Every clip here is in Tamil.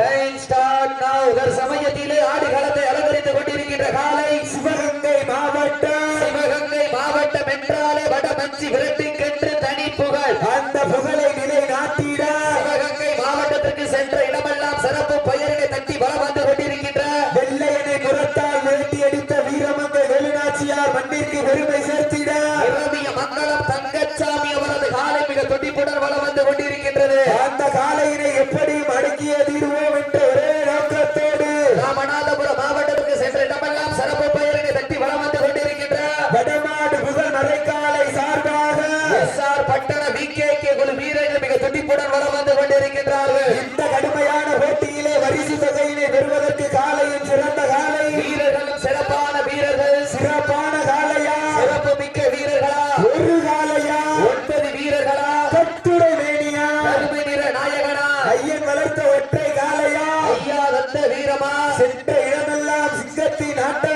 டைம் ஸ்டார்ட் நவ ஒரு சமயத்திலே ஆடுகளத்தை அலங்கரித்துக் கொண்டிருக்கின்ற காலை சிவகங்கை மாவட்டம். சிவகங்கை மாவட்டம் என்றாலே வடமஞ்சி விரட்டுக்கென்று தனி புகழ். அந்த புகழை நிலை நாட்டிட சிவகங்கை மாவட்டத்திற்கு சென்ற இடமெல்லாம் சிறப்பு பெயரினை தட்டி வளம் வந்து கொண்டிருக்கின்ற. வெள்ளையனை முரத்தால் வேட்டி அடித்த வீரமங்கை வேலுநாச்சியார் மண்ணிற்கு பெருமை சேர்த்திட. இரவிய மங்களம் தங்கச்சாமி அவரது காலை மிக துடிப்புடன் வளம் வந்து கொண்டிருக்கின்றது. அந்த காலையினை எப்படியும் அடக்கிய சென்ற இடமெல்லாம் சிங்கத்தின் ஆட்டமா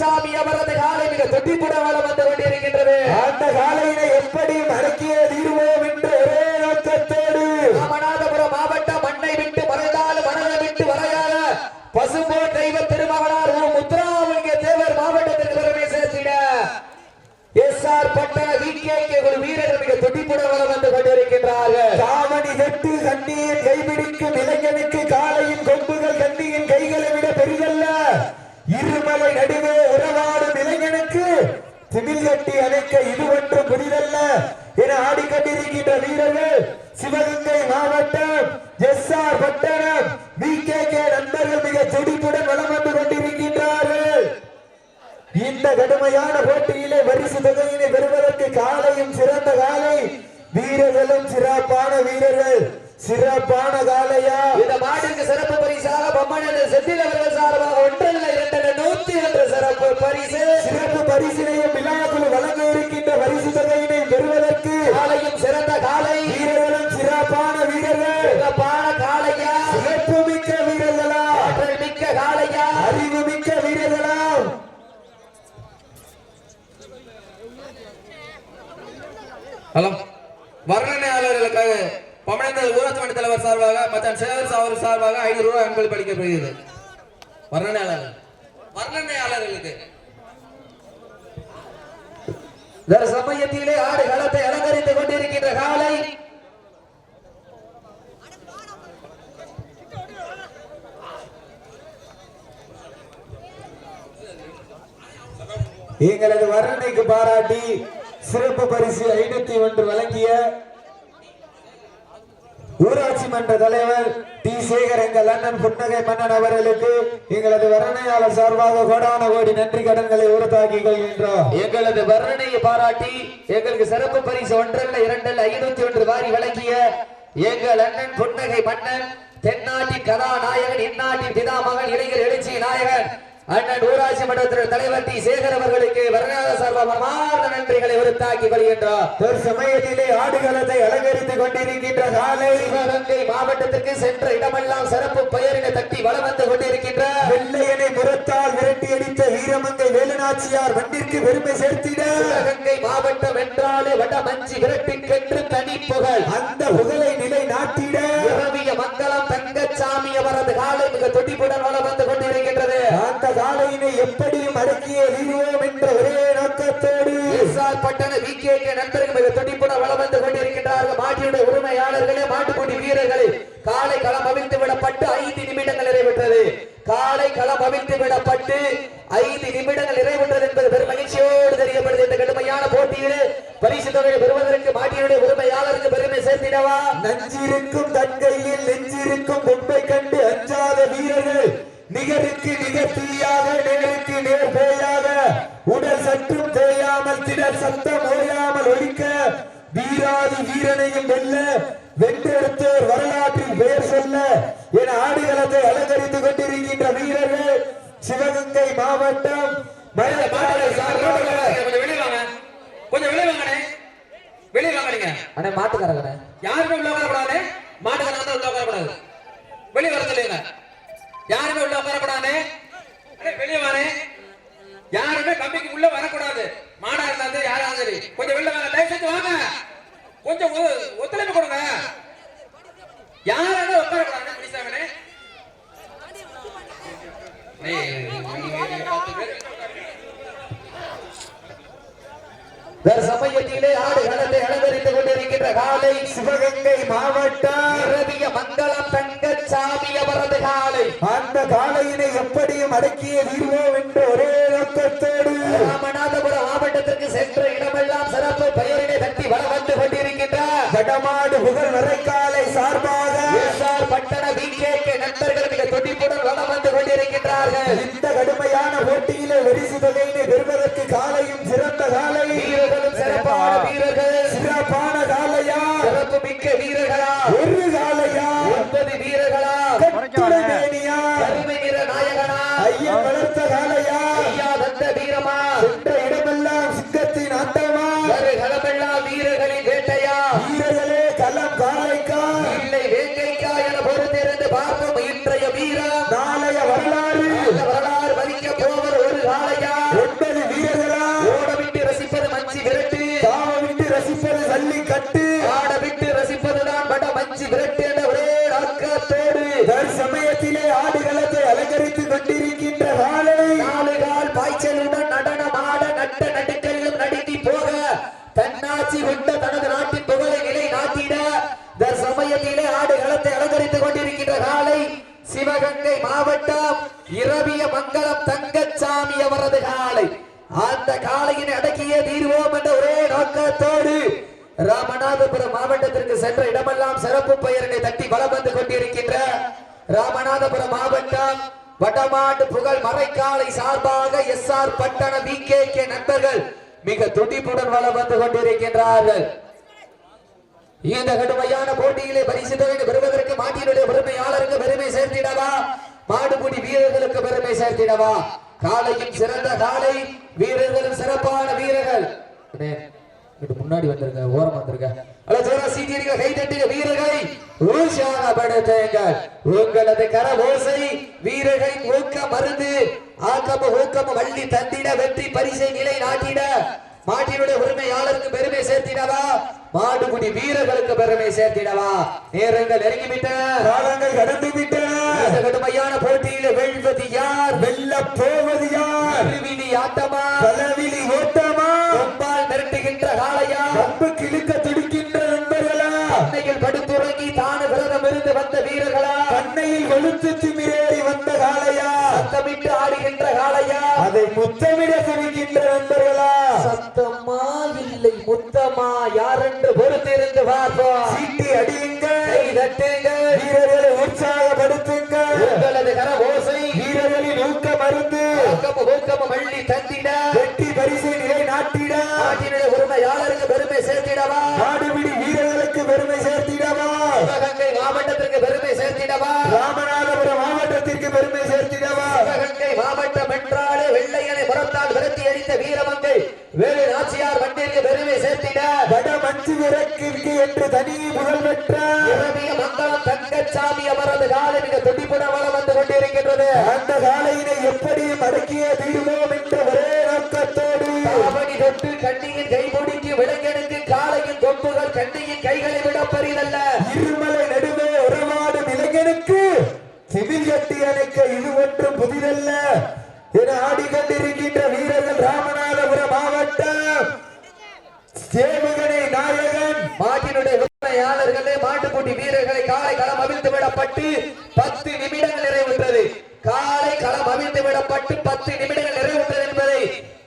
மங்களம் அவரது காலை மிக தொட்டிப்புட வளம் வந்து கொண்டிருக்கின்றது. அந்த காலை திமில் கட்டி அணைக்க இது ஒன்று புதிதல்ல என ஆடிக்கொண்டிருக்கின்ற வீரர்கள் சிவகங்கை மாவட்டம் S R Pattanam. V K K நண்பர்கள் மிக துடிப்புடன் வளம் வந்து கொண்டிருக்கின்றார்கள். இந்த கடுமையான போட்டியிலே வரிசு தொகையினை பெறுவதற்கு காலையும் சிறந்த காலை. வீரர்களும் சிறப்பான வீரர்கள். சிறப்பான காலையா? இந்த மாட்டிற்கு சிறப்பு பரிசாக பொம்மன் செந்தில் அவர்கள் சார்பாக ஒன்றல்ல. இரண்டல்ல நூத்தி ஒன்று சிறப்பு பரிசு. சிறப்பு பரிசினையும் விழாக்குழு வழங்க இருக்கின்ற பரிசு தொகையினை பெறுவதற்கு காலையும் சிறந்த காலை வீரர்களும் சிறப்பான வீரர்கள். சிறப்பான காளையா. சிறப்பு மிக்க வீரர்களா. ஆற்றல் மிக்க காளையா. அறிவு மிக்க வீரர்களா. ஹலோ. வர்ணனையாளர்களுக்காக பமணந்தல் ஊராட்சி மன்ற தலைவர் சார்பாக மச்சான் சேகர் அவர் சார்பாக ஐநூறு ரூபாய் அன்பளிப்பு அளிக்கப்படுகிறது. வர்ணனையாளர்கள் வர்ணனையாளர்களுக்கு சமயத்திலே ஆடு களத்தை அலங்கரித்துக் கொண்டிருக்கின்ற காலை. எங்களது வர்ணனைக்கு பாராட்டி சிறப்பு பரிசு ஐநூத்தி ஒன்று வழங்கிய ஊராட்சி மன்ற தலைவர் சேகர் எங்கள் அண்ணன் புன்னகை மன்னன் அவர்களுக்கு எங்களது வர்ணனையாளர் சார்பாக கோடான கோடி நன்றி கடன்களை உறுத்தாக்கிக் கொள்கின்றோம் எங்களது வர்ணனையை பாராட்டி எங்களுக்கு சிறப்பு பரிசு ஒன்றல்ல இரண்டல்ல ஐநூத்தி ஒன்று வாரி வழங்கிய எங்கள் அண்ணன் புன்னகை மன்னன் தென்னாட்டி கதாநாயகன் இந்நாட்டின் பிதாமகன் இளைஞர் எழுச்சி நாயகன் அண்ணன் ஊராட்சி மன்றத்தின் தலைவர் டி. சேகர் அவர்களுக்கு வர்ணாத சார்பாக மனமார்ந்த நன்றிகளை உறுத்தாக்கி கொள்கின்றோம் ஒரு சமயத்திலே ஆடுகளத்தை அலங்கரித்துக் கொண்டிருக்கின்ற காலை சிவகங்கை மாவட்டத்திற்கு சென்ற இடமெல்லாம் சிறப்பு பெயரினை தட்டி வளம் வந்து கொண்டிருக்கின்ற வெள்ளையனை முரத்தால் விரட்டி அடித்த வீரமங்கை வேலுநாச்சியார் மண்ணிற்கு பெருமை சேர்த்திட. சிவகங்கை மாவட்டம் என்றாலே வட மஞ்சி விரட்டிக்கென்று தனி புகழ். அந்த புகழை நிலை நாட்டிட இரவிய மங்களம் தங்கச்சாமி அவரது காலை மிக துடிப்புடன் வளம் வந்து கொண்டிருக்கின்றது அந்த காலையினை எப்படியும் அடக்கியே வீழ்வோம் என்ற ஒரே நோக்கத்தோடு பட்டண விகேகே நண்பர்கள் நிகர் தீயாக நேருக்கு நேர் பேயாக உடல் சற்றும் தேயாமல் திடர் சத்தம் ஓயாமல் ஒழிக்க வீராதி வீரனையும் வெல்ல வென்றெடுத்தோர் வரலாற்றில் பெயர் சொல்ல என ஆடுகளத்தை அலங்கரித்துக் கொண்டிருக்கின்ற வீரர்கள் சிவகங்கை மாவட்டம் கொஞ்சம் வெளியே வாங்க. கொஞ்சம் வெளியே அண்ணே மாட்டுக்காரங்கண்ணே யாருமே உள்ள உட்காரக்கூடாது. மாட்டுக்காரங்க தான் உள்ள உட்காரக்கூடாது. வெளியே வர சொல்லுங்க யாருமே உள்ள உட்காரக்கூடாது. வெளியே வரேன் யாருமே கம்பிக்கு உள்ள வரக்கூடாது. மாடா இருந்தாலும் யாரா சரி. கொஞ்சம் வெளில வாங்க தயவு செஞ்சு வாங்க. கொஞ்சம் ஒத்துழைப்பு கொடுங்க. யாரும் உட்காரக்கூடாது முடிச்சாங்கண்ணே சமயத்திலே ஆடுகளத்தை அலங்கரித்துக் கொண்டிருக்கின்ற காலை சிவகங்கை மாவட்டம் இரவிய மங்களம் தங்கச்சாமி அவரது காலை. அந்த காளையினை எப்படியும் அடக்கிய வீர்வோம் என்ற ஒரே நோக்கத்தோடு. ராமநாதபுரம் மாவட்டத்திற்கு சென்ற இடமெல்லாம் சிறப்பு பெயரினை தட்டி வளம் வந்து கொண்டிருக்கின்றார் வடமாடு புகழ் வரைக்காலை சார்பாக பட்டண விகேகே நண்பர்கள் மிக துடிப்புடன் வளம் வந்து கொண்டிருக்கின்றார்கள். இந்த கடுமையான போட்டியிலே வெரிசு தொகையினை பெறுவதற்கு சிறந்த காலை வீரர்களும் சிறப்பான வீரர்கள். சிறப்பான காலையா? சிறப்பு மிக்க வீரர்களா? ஒரு இரவிய மங்களம் தங்கச்சாமி அவரது காலை. அந்த காலையின் அடக்கிய தீர்வோம் என்ற ஒரே நோக்கத்தோடு ராமநாதபுரம் மாவட்டத்திற்கு சென்ற இடமெல்லாம் சிறப்பு பெயரினை தட்டி பலம் வந்து கொண்டிருக்கின்ற ராமநாதபுரம் மாவட்டம் வடமாடு புகழ் மறைக்காலை சார்பாக S R Pattanam V K K நண்பர்கள் மிக துடிப்புடன் வளம் வந்து கொண்டிருக்கின்றார்கள். இந்த கடுமையான போட்டியிலே பரிசு பெறுவதற்கு மாட்டியினுடைய பெருமையாளருக்கு பெருமை சேர்த்திடவா? மாடுபிடி வீரர்களுக்கு பெருமை சேர்த்திடவா. காலையும் சிறந்த காலை வீரர்களும் சிறப்பான வீரர்கள். முன்னாடி வந்திருங்க ஓரம் வந்திருங்க. அல்ல ஜோரா சீட்டியடிக்க கை தட்டுங்க வீரர்களை உற்சாகப்படுத்துங்கள் உங்களது கர ஓசை வீரர்களின் ஊக்க மருந்து ஆக்கம ஊக்கம வள்ளி தந்திட வெற்றி பரிசை நிலை நாட்டிட மாட்டினுடைய உரிமையாளருக்கு பெருமை சேர்த்திடவா? மாடுபிடி வீரர்களுக்கு பெருமை சேர்த்திடவா? நேரங்கள் நெருங்கிவிட்டன. காலங்கள் கடந்து விட்டன கடுமையான போட்டியில வெல்வது யார்? வெல்ல போவது யார்? ஆட்டமா? பார்ப்போம். சீட்டி அடியுங்கள். தட்டுங்கள். வீரர்களை உற்சாகப்படுத்துங்கள். உங்களது கர ஓசை. வீரர்களின் ஊக்க மருந்து ஊக்கம ஊக்கம வள்ளி தந்திட. வெற்றி பரிசை நிலை நாட்டிட நாட்டினுடைய உரிமையாளருக்கு பெருமை சேர்த்திடவா? நாடுபிடி வீரர்களுக்கு பெருமை சேர்த்திடவா? சிவகங்கை மாவட்டத்திற்கு பெருமை சேர்த்திடவா? ராமநாதபுரம் மாவட்டத்திற்கு பெருமை சேர்த்திடவா? சிவகங்கை மாவட்டம் என்றாலே வெள்ளையனை புறத்தால் விரட்டி அடித்த வீரமங்கை விரக்கிற்கு என்று தனி புகழ் பெற்ற மங்களம் தங்கச்சாமி அவரது காலை மிக துடிப்புட வளம் வந்து கொண்டிருக்கின்றது. அந்த காலையினை எப்படியும் அடக்கிய தீர்வோம் என்ற ஒரே நோக்கத்தோடு தாவணி தொட்டு கண்ணியின் கைமுடிக்கு விலங்கெடுத்து காலையின் கொம்புகள் கண்ணியின் கைகளை விட பெரிதல்ல. இருமலை நடுவே உறவாடும் இளைஞனுக்கு சிவில் கட்டி அணைக்க இது ஒன்றும் புதிதல்ல என ஆடிக்கொண்டிருக்கின்ற வீரர்கள் ராமநாதபுரம் மாவட்டம் நாயகன் விற்பனையாளர்களே மாட்டுக்குட்டி வீரர்களை காலை களம் அவிழ்த்து விடப்பட்டு பத்து நிமிடங்கள் நிறைவுற்றது. காலை களம் அவிழ்த்து விடப்பட்டு பத்து நிமிடங்கள் நிறைவுற்றது என்பதை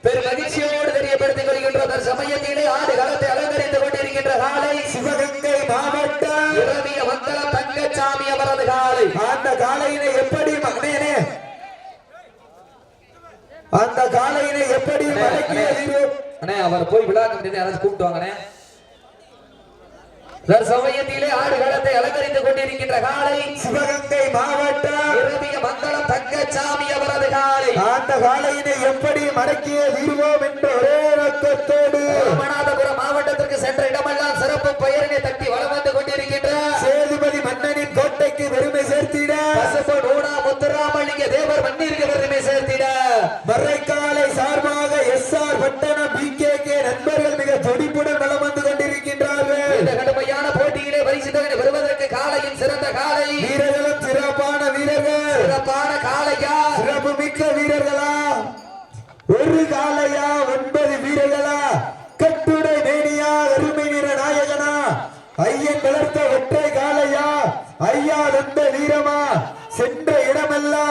பெரும் மகிழ்ச்சியோடு தெரியப்படுத்திக் கொள்கின்ற சமயத்திலே ஆடு களத்தை அலங்கரித்துக் கொண்டிருக்கின்ற காலை சிவகங்கை மாவட்டம். காலை. அந்த காளையினை எப்படி மகனே அந்த காளையினை எப்படி அண்ணே, அவர் போய் விழா கமிட்டி யாராச்சும் கூப்பிட்டு வாங்கண்ணே. சமயத்திலே ஆடுகளத்தை அலங்கரித்துக் கொண்டிருக்கின்ற காலை சிவகங்கை மாவட்டம் இறுதிய மங்களம் தங்கச்சாமி அவரது காலை. அந்த காளையினை எப்படி மடக்கிய வீழ்வோம் என்ற ஒரே நோக்கத்தோடு ராமநாதபுரம் மாவட்டத்திற்கு சென்ற இடமெல்லாம் சிறப்பு பெயரினை தட்டி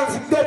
இடமெல்லாம் சிங்கத்தின்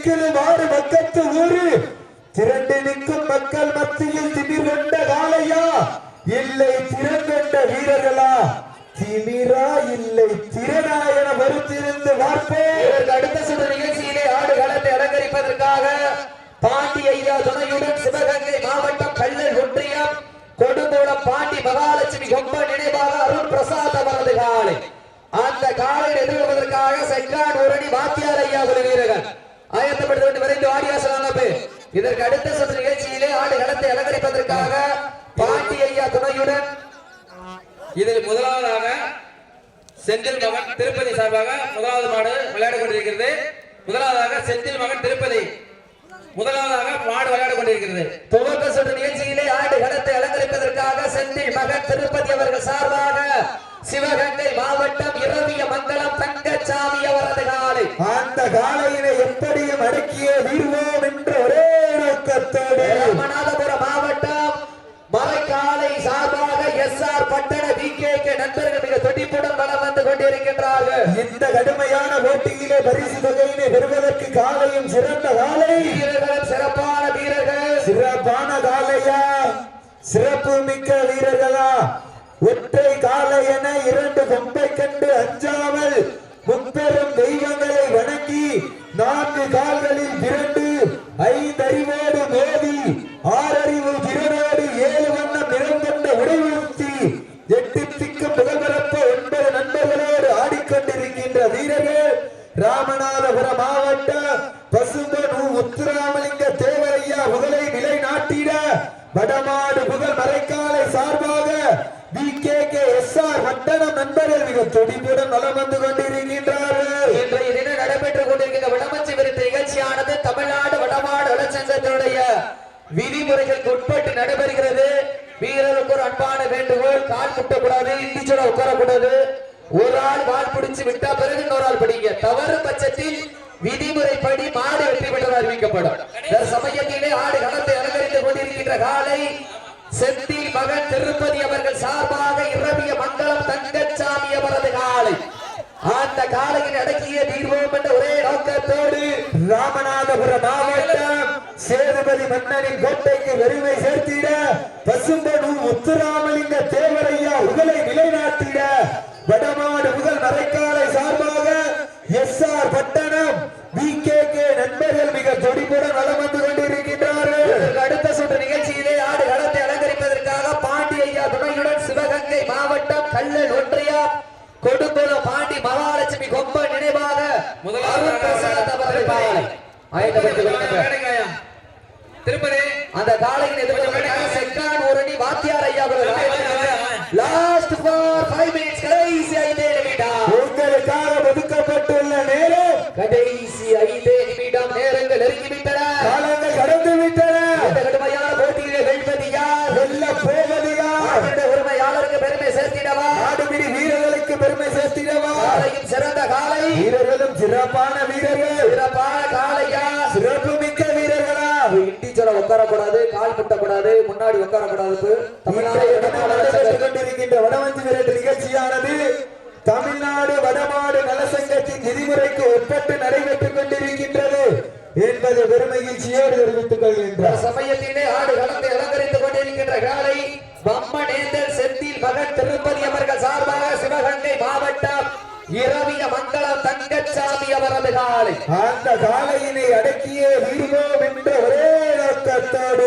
போய் நிற்கிறது மாறு மக்கத்து ஊரு. திரண்டு நிற்கும் மக்கள் மத்தியில் சுற்று நிகழ்ச்சியிலே ஆடு களத்தை அலங்கரிப்பதற்காக பாண்டி ஐயா துணையுடன் இதில் முதலாவதாக செந்தில் மகன் திருப்பதி சார்பாக முதலாவது மாடு விளையாடி கொண்டிருக்கிறது. முதலாவதாக செந்தில் மகன் திருப்பதி. முதலாவதாக மாடு விளையாடி கொண்டிருக்கிறது. துவக்க சுற்று நிகழ்ச்சியிலே ஆடு களத்தை அலங்கரிப்பதற்காக செந்தில் மகன் திருப்பதி அவர்கள் சார்பாக சிவகங்கை மாவட்டம் இரவிய மங்கலம் தங்கச்சாமி அவரது காலை. அந்த காளையினை எப்படியும் அடக்கிய வீழ்வோம் என்று ஒரே ராமநாதபுரம் மாவட்டம் மலைக்காலை சார்பாக S R Pattanam V K K நண்பர்கள் மிக துடிப்புடன் வலம் வந்து கொண்டிருக்கின்றார்கள். இந்த கடுமையான போட்டியிலே பரிசு தொகையினை பெறுவதற்கு காலையும் சிறந்த காலை. வீரர்கள் சிறப்பான வீரர்கள். சிறப்பான காலையா? சிறப்பு மிக்க வீரர்களா? ஒற்றை காலை என இரண்டு கொம்பை கண்டு அஞ்சாமல் முப்பெரும் தெய்வங்களை வணங்கி நான்கு கால்களில் திரண்டு ராமநாதபுரம் ஆள் பிடிச்சு விட்டா பிறகு இன்னொரு ஆள் பிடிங்க. தவறு பட்சத்தில் விதிமுறைப்படி மாடு வெற்றி பெற்றது அறிவிக்கப்படும். சமயத்திலே ஆடு கணத்தை அலங்கரித்துக் கொண்டிருக்கின்ற காலை செந்தில் மகன் திருப்பதி அவர்கள் சார்பாக இரவிய மண்டலம் தங்கச்சாமி அவரது காலை. அந்த காலையில் அடக்கிய தீர்வோம் என்ற ஒரே நோக்கத்தோடு ராமநாதபுர மாவட்டம் சேதுபதி மன்னனின் கோட்டைக்கு வெறுமை சேர்த்திட பசும்பனு முத்துராமலிங்க தேவரையா உகளை நிலைநாட்டிட வடமாடு புகழ் மறைக்காலை சார்பாக S R Pattanam V K K நண்பர்கள் மிக துடிப்புடன் வலம் வந்து கொண்டிருக்கின்றார்கள். அடுத்த சுற்று நிகழ்ச்சியிலே ஆடு களத்தை அலங்கரிப்பதற்காக பாண்டி ஐயா துணையுடன் சிவகங்கை மாவட்டம் கல்லல் ஒன்றியம் கொடுங்குளம் பாண்டி மகாலட்சுமி கொம்ப நினைவாக முதலாவது அருள் காலங்கள் கடந்து விட்டன இந்த கடுமையான போட்டியிலே வெல்வது யார்? வெல்ல போவது யார்? நாட்டினுடைய உரிமையாளருக்கு பெருமை சேர்த்திடவா? வீரர்களுக்கு பெருமை சேர்த்திடவா? வீரர்களும் சிறப்பான வீரர்கள். சிறப்பான காளையா? சிறப்பு மிக்க வீரர்களா இண்டிச்சோட உட்காரக்கூடாது கால் முட்டக்கூடாது முன்னாடி உட்காரக்கூடாது. தமிழ்நாடு வடமஞ்சு விரட்டு நிகழ்ச்சியானது தமிழ்நாடு வடமாடு நலசங்கத்தின் விதிமுறைக்கு உட்பட்டு என்பதை பெருமகிழ்ச்சியோடு தெரிவித்துக் கொள்கின்றார் சமயத்திலே ஆடு கலந்து அலங்கரித்துக் கொண்டிருக்கின்ற காலை பம்மனேந்தல் செந்தில் மகன் திருப்பதி அவர்கள் சார்பாக சிவகங்கை மாவட்டம் இரவிய மங்களம் தங்கச்சாமி அவரது காலை. அந்த காலையினை அடக்கிய வீடுவோம் என்ற ஒரே நோக்கத்தோடு.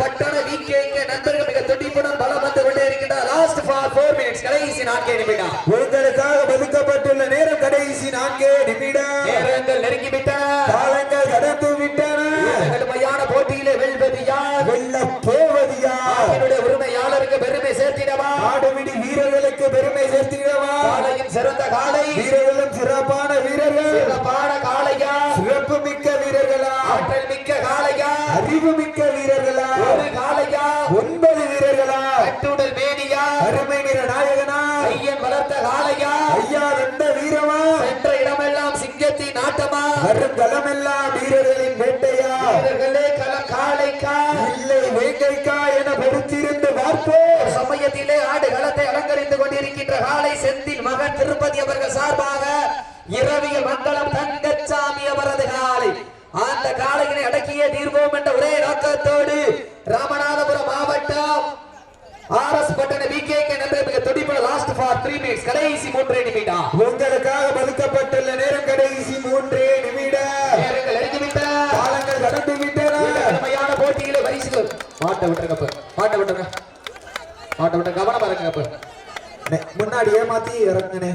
பட்டண விகேங்க நண்பர்கள் மிக துடிப்புடன் பலம் வந்து கொண்டே இருக்கின்றார் லாஸ்ட் ஃபார் ஃபோர் மினிட்ஸ் கடைசி நான்கே நிமிடம். உங்களுக்காக ஒதுக்கப்பட்டுள்ள நேரம் கடைசி நான்கே நிமிடம். நேரங்கள் நெருங்கிவிட்டன. இல்லை வேங்கைக்கா என பொறுத்திருந்து பார்ப்போம். சமயத்திலே ஆடு களத்தை அலங்கரித்துக் கொண்டிருக்கின்ற காளை செந்தில் மகன் திருப்பதி அவர்கள் சார்பாக இரவியல் மண்டலம் தங்கச்சாமி அவரது காளை. அந்த காளையினை அடக்கிய தீர்வோம் என்ற ஒரே நோக்கத்தோடு ராமநாதபுரம் மாவட்டம் R S Pattanam V K K மிக துடிப்புல லாஸ்ட் ஃபார் த்ரீ மினிட்ஸ் கடைசி மூன்றே நிமிடம். உங்களுக்காக ஒதுக்கப்பட்டுள்ள மாட்ட விட்டுருங்க அப்ப. மாட்ட விட்டுருங்க மாட்ட விட்டு கவனம் பாருங்க அப்ப முன்னாடி ஏமாத்தி இறங்குனே